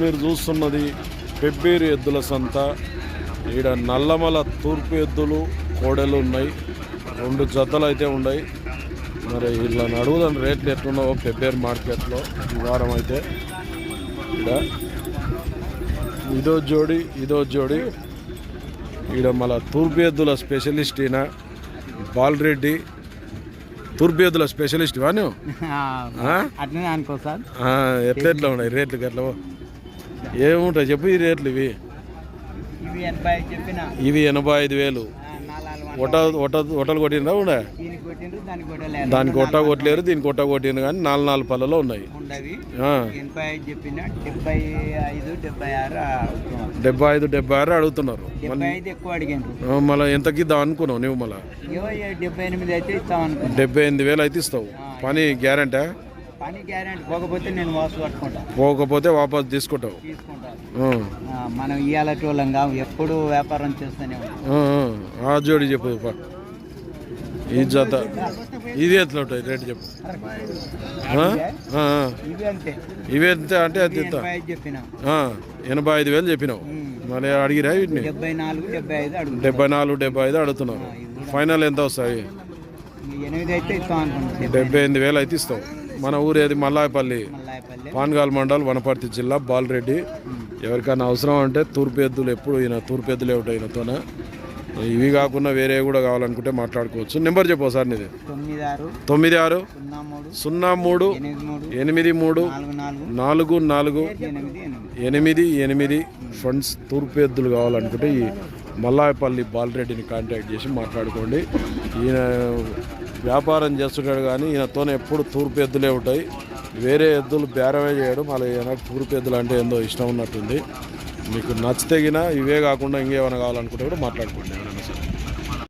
మీరు చూస్తున్నది పెబ్బేరు ఎద్దుల సంత. ఈడ నల్లమల తూర్పు ఎద్దులు కోడెలు ఉన్నాయి. రెండు జతలు అయితే ఉన్నాయి. మరి ఇలా అడుగుదాం రేట్లు ఎట్లున్నావో పెబ్బేరు మార్కెట్లో. ఈ వారం అయితే ఈడ ఇదో జోడి ఇదో జోడి. ఈడ మళ్ళా తూర్పు ఎద్దుల స్పెషలిస్ట్ ఈయన బాలరెడ్డి. తూర్పు ఎద్దుల స్పెషలిస్ట్ వా నువ్వు? ఆ? అట్లనే అనుకో సార్. ఎట్లా ఎట్లా ఉన్నాయి రేట్లు ఎట్లా ఏముంటాయి? చెప్పు ఈ రేట్లు ఇవి. ఇవి ఎనభై ఐదు వేలు. ఒట ఒట ఒటలు కొట్టినరా ఉండే? దీనికి కొట్ట కొట్టలేరు దీనికి కొట్ట కొట్టిన కానీ నాలుగు నాలుగు పళ్ళలో ఉన్నాయి. డెబ్బై ఐదు డెబ్బై ఆరు అడుగుతున్నారు. మళ్ళీ ఎంతకి ఇద్దాం అనుకున్నావు నువ్వు మళ్ళీ? డెబ్బై ఎనిమిది వేలు అయితే ఇస్తావు. పని గ్యారంటీ? పని గ్యారెంటీ. పోకపోతే నేను వాసు పట్టుకుంటా. పోకపోతే వాపస్ తీసుకుంటావు. తీసుకుంటా. ఆ, మనం ఇవాళ వాళ్ళంగా ఎప్పుడు వ్యాపారం చేస్తూనే ఉంటాం. ఆ, జోడి చెప్పు. ఈ జత. ఇది ఎట్లా ఉంటాయి? రేటు చెప్పు. ఆ? ఆ, ఆ. ఇవి అంతే. ఇవి ఎంత అంటే అది ఎనభై ఐదు చెప్పిన. ఆ, ఎనభై ఐదు వేలు చెప్పినావు. మళ్ళీ అడిగిరా వీటిని? డెబ్బై నాలుగు డెబ్బై ఐదు అడుగు డెబ్బై నాలుగు డెబ్బై ఐదు అడుగుతున్నారు ఫైనల్ ఎంత వస్తాయి? ఎనిమిది అయితే ఇస్తాం అనుకుంటున్నాం. డెబ్బై ఎనిమిది వేలు అయితే ఇస్తావు. మన ఊరేది మల్లాయపల్లి. మల్లాయపల్లి. పాన్గాల్ మండల్ వనపర్తి జిల్లా బాలరెడ్డి. ఎవరికైనా అవసరం అంటే తూర్పు ఎద్దులు ఎప్పుడు ఈయన తూర్పు ఎద్దులు ఏమిటో ఈయనతోన ఇవి కాకుండా వేరే కూడా కావాలనుకుంటే మాట్లాడుకోవచ్చు. నెంబర్ చెప్పు సార్ నీది. తొమ్మిది ఆరు. సున్నా మూడు. ఎనిమిది మూడు. నాలుగు నాలుగు. ఎనిమిది ఎనిమిది. ఫండ్స్ తూర్పు ఎద్దులు కావాలనుకుంటే ఈ మల్లాయపల్లి బాలరెడ్డిని కాంటాక్ట్ చేసి మాట్లాడుకోండి. ఈయన వ్యాపారం చేస్తుంటాడు కానీ ఈయనతోనే ఎప్పుడు తూర్పు ఎద్దులే ఉంటాయి. వేరే ఎద్దులు బేరమే చేయడం అలా ఈయన తూర్పు ఎద్దులు అంటే ఏందో ఇష్టం ఉన్నట్టుంది. మీకు నచ్చితే గిన ఇవే కాకుండా ఇంకేమైనా కావాలనుకుంటే కూడా మాట్లాడుకోండి ఎవరైనా సరే.